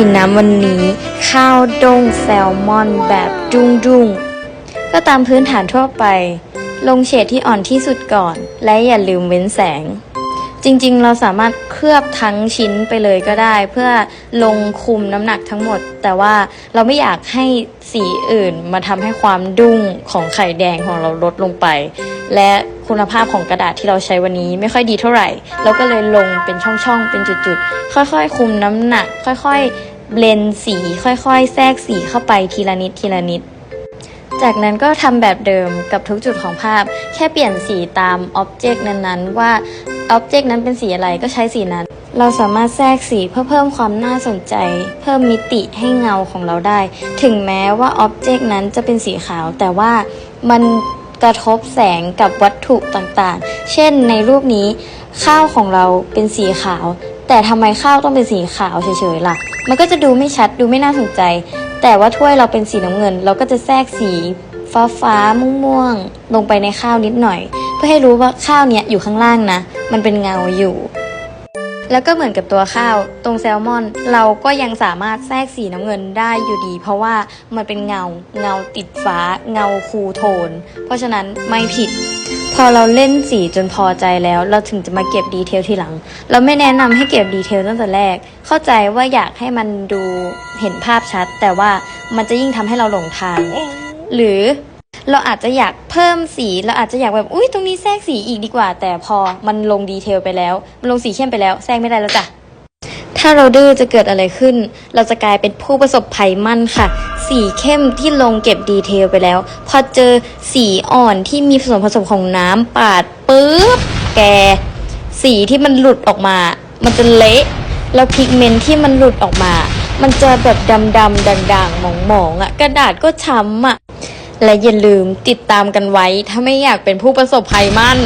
สีน้ำวันนี้ ข้าวดงแซลมอนแบบดุ้งดุ้งก็ตามพื้นฐานทั่วไป ลงเฉดที่อ่อนที่สุดก่อน และอย่าลืมเว้นแสง จริงๆ เราสามารถเคลือบทั้งชิ้นไปเลยก็ได้ เพื่อลงคุมน้ำหนักทั้งหมด แต่ว่าเราไม่อยากให้สีอื่นมาทำให้ความดุ้งของไข่แดงของเราลดลงไป และ คุณภาพของกระดาษที่เราใช้วันนี้ไม่ค่อยดีเท่าไหร่ เราก็เลยลงเป็นช่องๆ เป็นจุดๆ ค่อยๆ คุมน้ำหนัก ค่อยๆ เบลนสี ค่อยๆ แทรกสีเข้าไปทีละนิดทีละนิด จากนั้นก็ทำแบบเดิมกับทุกจุดของภาพ แค่เปลี่ยนสีตามอ็อบเจกต์นั้นๆ ว่าอ็อบเจกต์นั้นเป็นสีอะไรก็ใช้สีนั้น เราสามารถแทรกสีเพื่อเพิ่มความน่าสนใจ เพิ่มมิติให้เงาของเราได้ ถึงแม้ว่าอ็อบเจกต์นั้นจะเป็นสีขาวแต่ว่ามัน กระทบแสงกับวัตถุต่างๆ เช่นในรูปนี้ข้าวของเราเป็นสีขาว แต่ทำไมข้าวต้องเป็นสีขาวเฉยๆล่ะ มันก็จะดูไม่ชัดดูไม่น่าสนใจ แต่ว่าถ้วยเราเป็นสีน้ำเงิน เราก็จะแทรกสีฟ้าฟ้าๆม่วงๆลงไปในข้าวนิดหน่อย เพื่อให้รู้ว่าข้าวเนี้ยอยู่ข้างล่างนะ มันเป็นเงาอยู่ แล้วก็เหมือนกับตัวข้าว ตรงแซลมอน เราก็ยังสามารถแทรกสีน้ำเงินได้อยู่ดี เพราะว่ามันเป็นเงาเงาติดฟ้า เงาคูโทน เพราะฉะนั้นไม่ผิด พอเราเล่นสีจนพอใจแล้ว เราถึงจะมาเก็บดีเทลทีหลัง เราไม่แนะนำให้เก็บดีเทลตั้งแต่แรก เข้าใจว่าอยากให้มันดูเห็นภาพชัด แต่ว่ามันจะยิ่งทำให้เราหลงทาง หรือ เราอาจจะอยากเพิ่มสีเราอาจจะอยากแบบอุ้ยตรงนี้แทรกสีอีกดีกว่า แต่พอมันลงดีเทลไปแล้ว มันลงสีเข้มไปแล้วแทรกไม่ได้แล้วจ้ะถ้าเราดื้อจะเกิดอะไรขึ้น เราจะกลายเป็นผู้ประสบภัยมั่นค่ะ สีเข้มที่ลงเก็บดีเทลไปแล้ว พอเจอสีอ่อนที่มีผส่วนผสมของน้ำปาดปุ๊บแก สีที่มันหลุดออกมา มันจะเละแล้วพิกเมนต์ที่มันหลุดออกมา มันจะแบบดำดำๆด่างๆหมองๆอะ่ะ กระดาษก็ช้ำอะ และอย่าลืมติดตามกันไว้ ถ้าไม่อยากเป็นผู้ประสบภัยมั่น